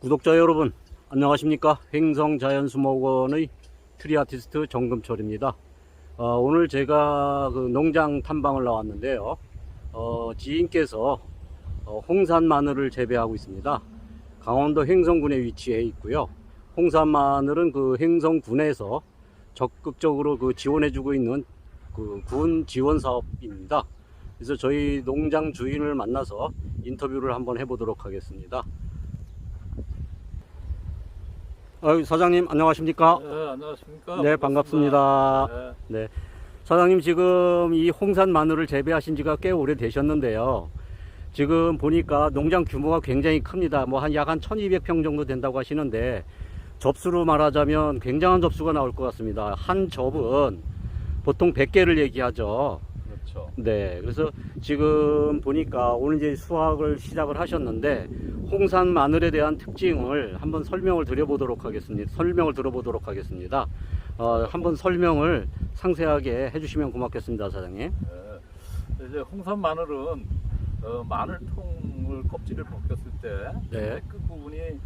구독자 여러분 안녕하십니까? 횡성자연수목원의 트리아티스트 정금철입니다. 어, 오늘 제가 그 농장 탐방을 나왔는데요. 어, 지인께서 어, 홍산 마늘을 재배하고 있습니다. 강원도 횡성군에 위치해 있고요. 홍산 마늘은 그 횡성군에서 적극적으로 그 지원해 주고 있는 그 군 지원 사업입니다. 그래서 저희 농장 주인을 만나서 인터뷰를 한번 해보도록 하겠습니다 아유, 사장님 안녕하십니까? 네, 안녕하십니까? 네, 반갑습니다. 네. 네. 사장님 지금 이 홍산 마늘을 재배하신 지가 꽤 오래 되셨는데요. 지금 보니까 농장 규모가 굉장히 큽니다. 뭐 한 약 한 1200평 정도 된다고 하시는데 접수로 말하자면 굉장한 접수가 나올 것 같습니다. 한 접은 보통 100개를 얘기하죠. 그렇죠. 네. 그래서 지금 보니까 오늘 이제 수확을 시작을 하셨는데 홍산 마늘에 대한 특징을 한번 설명을 드려보도록 하겠습니다. 설명을 들어보도록 하겠습니다. 어, 한번 설명을 상세하게 해주시면 고맙겠습니다, 사장님. 네. 이제 홍산 마늘은 어, 마늘통을 껍질을 벗겼을 때 네. 끝부분이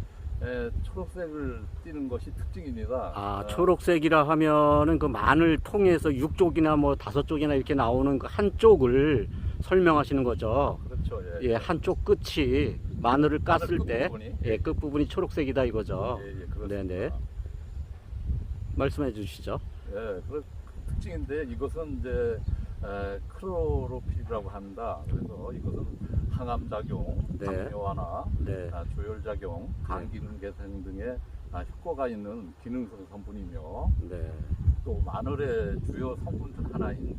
에, 초록색을 띠는 것이 특징입니다. 아, 네. 초록색이라 하면은 그 마늘 통에서 육쪽이나 뭐 다섯 쪽이나 이렇게 나오는 그 한쪽을 설명하시는 거죠. 그렇죠. 예. 예, 한쪽 끝이 마늘을 마늘 깠을 때, 끝부분이. 예, 끝부분이 초록색이다 이거죠. 예, 예, 그렇습니다. 네네. 말씀해 주시죠. 예, 그 특징인데 이것은 이제 에, 크로로필이라고 합니다. 그래서 이것은 항암 작용, 네. 당뇨 완화, 네. 아, 조혈 작용, 간 기능 개선 등의 아, 효과가 있는 기능성 성분이며 네. 또 마늘의 주요 성분 중 하나인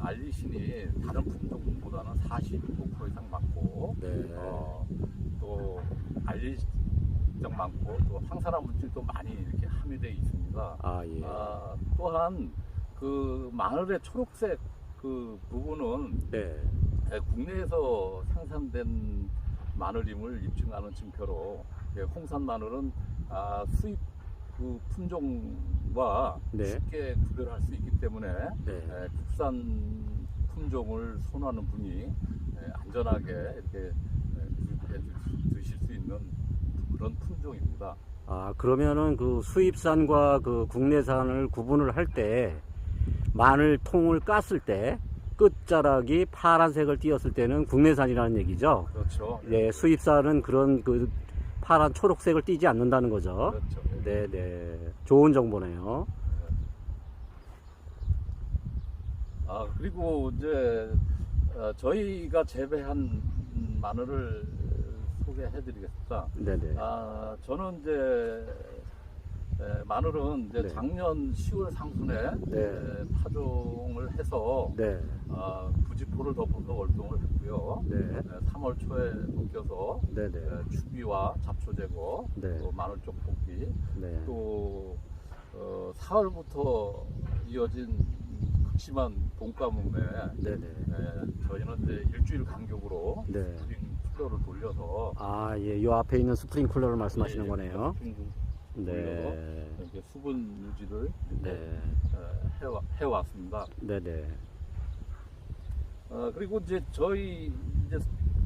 알리신이 다른 품종보다는 45% 이상 많고 네. 어, 또 알리정 많고 또 항산화 물질도 많이 이렇게 함유되어 있습니다. 아, 예. 아, 또한 그 마늘의 초록색 그 부분은 네. 에, 국내에서 생산된 마늘임을 입증하는 증표로 예, 홍산 마늘은 아, 수입 그 품종과 네. 쉽게 구별할 수 있기 때문에 네. 에, 국산 품종을 선호하는 분이 에, 안전하게 이렇게 드실 수 있는 그런 품종입니다. 아, 그러면은 그 수입산과 그 국내산을 구분을 할 때 마늘 통을 깠을 때 끝자락이 파란색을 띄었을 때는 국내산이라는 얘기죠. 그렇죠. 예, 수입산은 그런 그 파란 초록색을 띄지 않는다는 거죠. 그렇죠. 네, 네. 좋은 정보네요. 아 그리고 이제 어, 저희가 재배한 음, 마늘을 소개해 드리겠습니다. 네, 네. 아 저는 이제 에, 마늘은 이제 네. 작년 10월 상순에 네. 에, 파종을 해서 네. 아, 부지포를 덮어서 월동을 했고요. 네. 에, 3월 초에 벗겨서 네, 네. 에, 추비와 잡초 제거, 네. 또 마늘 쪽 뽑기, 네. 또 어, 4월부터 이어진 극심한 봄 가뭄에 네, 네. 에, 저희는 이제 일주일 간격으로 네. 스프링 쿨러를 돌려서 아, 예. 요 앞에 있는 스프링쿨러를 말씀하시는 예, 거네요. 스프링 네. 이렇게 수분 유지를 네. 에, 해와, 해왔습니다. 네, 네. 어, 그리고 이제 저희 이제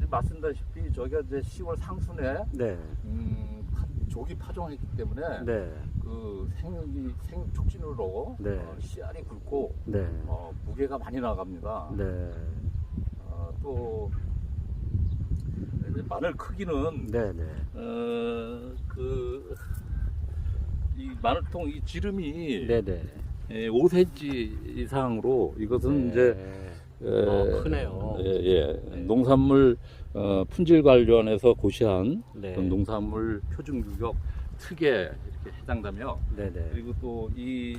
말씀다시피 저희가 이제 10월 상순에 네. 음, 파- 조기 파종했기 때문에 네. 그 생육이 생육 촉진으로 네. 어, 씨알이 굵고 네. 어, 무게가 많이 나갑니다. 네. 어, 또 마늘 크기는 네, 네. 어, 그, 이 마늘통 이 지름이 네, 네. 예, 5cm 이상으로 이것은 이제 어, 크네요. 예, 예. 네. 농산물 어, 품질 관련해서 고시한 네. 그런 농산물 표준 규격 특에 이렇게 해당되며 네, 네. 그리고 또 이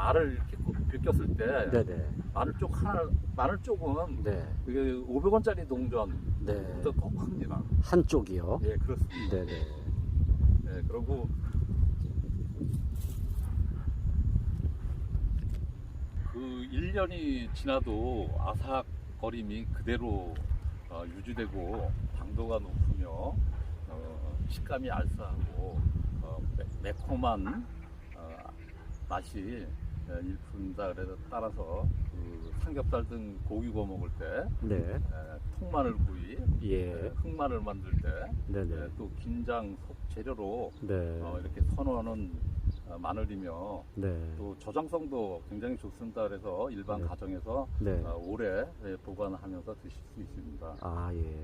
알을 이렇게 꼭 벗겼을 때 네, 네. 마늘 쪽 하나 마늘 쪽은 네. 이게 500원짜리 동전보다 네. 더 큽니다. 한쪽이요. 예, 그렇습니다. 네, 네. 네, 그리고 그 1년이 지나도 아삭거림이 그대로 어, 유지되고 당도가 높으며 어, 식감이 알싸하고 어, 매, 매콤한 어, 맛이 예, 일품다 그래서 따라서 삼겹살 등 고기 구워 먹을 때, 네. 에, 통마늘 구이, 예. 에, 흑마늘 만들 때, 네네. 에, 또 긴장 속 재료로 네. 어, 이렇게 선호하는 어, 마늘이며 네. 또 저장성도 굉장히 좋습니다. 그래서 일반 네. 가정에서 네. 어, 오래 예, 보관하면서 드실 수 있습니다. 아, 예.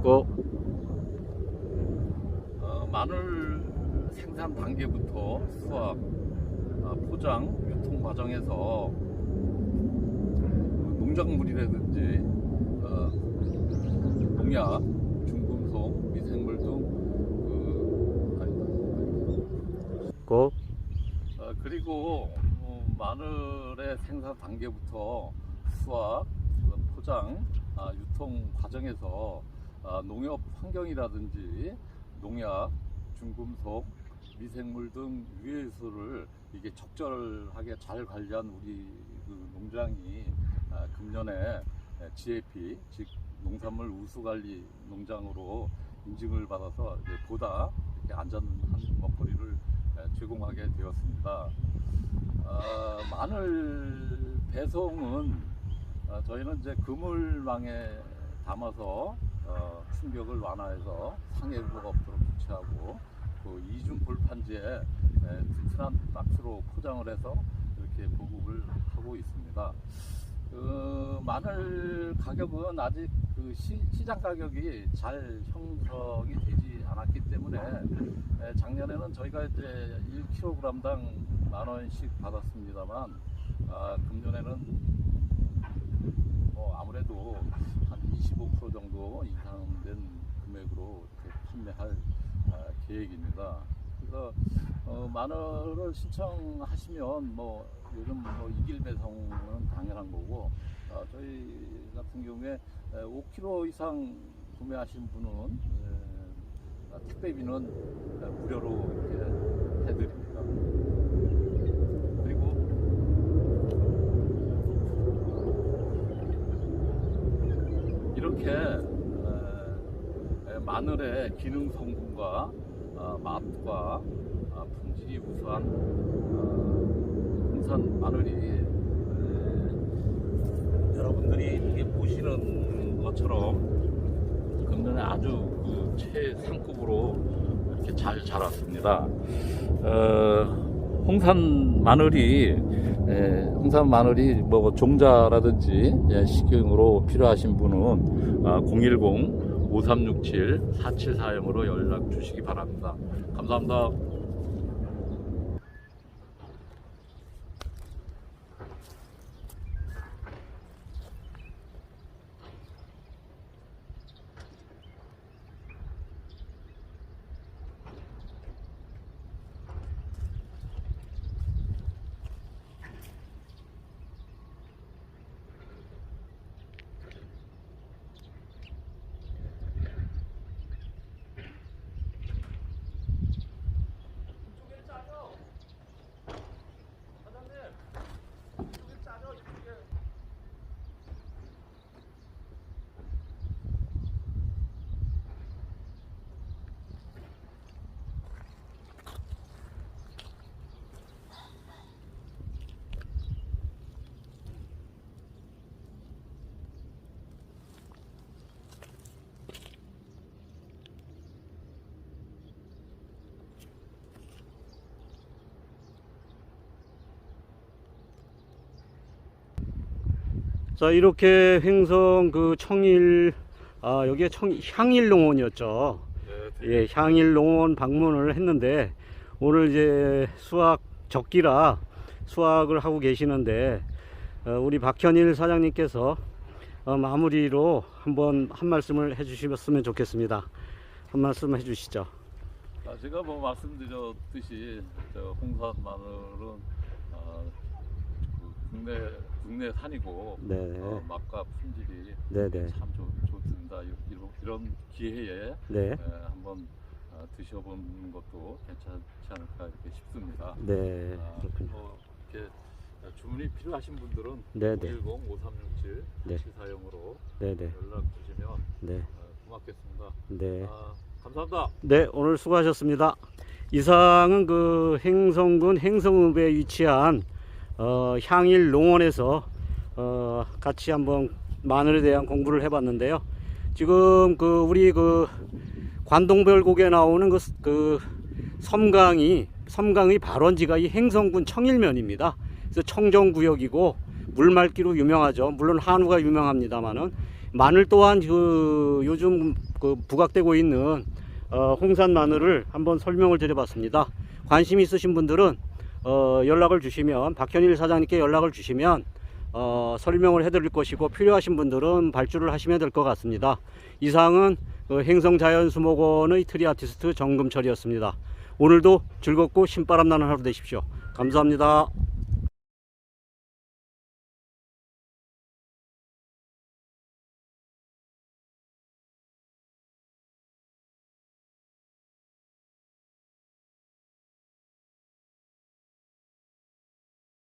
고, 어, 마늘 생산 단계부터 수확, 어, 포장, 유통 과정에서 농작물이라든지 어, 농약, 중금속, 미생물 등 그, 어, 그리고 어, 마늘의 생산 단계부터 수확, 어, 포장, 아, 유통 과정에서 아, 농업 환경이라든지 농약, 중금속, 미생물 등 유해수를 이게 적절하게 잘 관리한 우리 그 농장이 아, 금년에 GAP 즉 농산물 우수관리 농장으로 인증을 받아서 보다 이렇게 안전한 먹거리를 에, 제공하게 되었습니다. 아, 마늘 배송은 아, 저희는 이제 그물망에 담아서 어, 충격을 완화해서 상해부가 없도록 조치하고 그 이중 볼판지에 에, 튼튼한 박스로 포장을 해서 이렇게 보급을 하고 있습니다. 그 마늘 가격은 아직 그 시, 시장 가격이 잘 형성이 되지 않았기 때문에 에, 작년에는 저희가 이제 1kg당 만 원씩 받았습니다만 아, 금년에는 뭐 아무래도 한 25% 정도 이상된 금액으로 판매할 아, 계획입니다. 그래서 어, 마늘을 신청하시면 뭐 요즘 뭐 이길 배송은 당연한 거고 어, 저희 같은 경우에 5kg 이상 구매하신 분은 에, 아, 택배비는 에, 무료로 이렇게 해드립니다. 그리고 이렇게 에, 에, 마늘의 기능 성분과 아, 맛과 아, 품질이 우수한 아, 홍산 마늘이 에, 여러분들이 이게 보시는 것처럼 금년에 아주 그 최상급으로 이렇게 잘 자랐습니다. 어, 홍산 마늘이 에, 홍산 마늘이 뭐 종자라든지 예, 식용으로 필요하신 분은 아, 010 5367 4740으로 연락 주시기 바랍니다. 감사합니다. 자, 이렇게 횡성 그 청일, 아, 여기가 청, 향일 농원이었죠. 예, 향일 농원 방문을 했는데, 오늘 이제 수학 적기라 수학을 하고 계시는데, 어, 우리 박현일 사장님께서 어, 마무리로 한번 한 말씀을 해주시면 좋겠습니다. 한 말씀 해주시죠. 아, 제가 뭐 말씀드렸듯이 저 홍산 마늘은 어, 그 국내 국내 산이고 네, 어, 맛과 품질이 네, 네, 참 좋, 좋습니다. 이- 이런, 이런 기회에 네, 에, 한번 어, 드셔보는 것도 괜찮지 않을까 이렇게 싶습니다. 네, 아, 그렇군요. 뭐 이렇게 주문이 필요하신 분들은 네, 네, 010 5367 네. 740으로 네, 네, 연락 주시면 네, 어, 고맙겠습니다. 네. 아, 감사합니다. 네, 오늘 수고하셨습니다. 이상은 그 행성군 행성읍에 위치한 어, 향일 농원에서 어, 같이 한번 마늘에 대한 공부를 해봤는데요. 지금 그 우리 그 관동별곡에 나오는 그, 그 섬강이 섬강의 발원지가 이 행성군 청일면입니다. 그래서 청정구역이고 물맑기로 유명하죠. 물론 한우가 유명합니다만은 마늘 또한 그 요즘 그 부각되고 있는 어, 홍산 마늘을 한번 설명을 드려봤습니다. 관심 있으신 분들은 어, 연락을 주시면 박현일 사장님께 연락을 주시면 어, 설명을 해드릴 것이고 필요하신 분들은 발주를 하시면 될 것 같습니다. 이상은 그 행성자연수목원의 트리 아티스트 정금철이었습니다. 오늘도 즐겁고 신바람 나는 하루 되십시오. 감사합니다.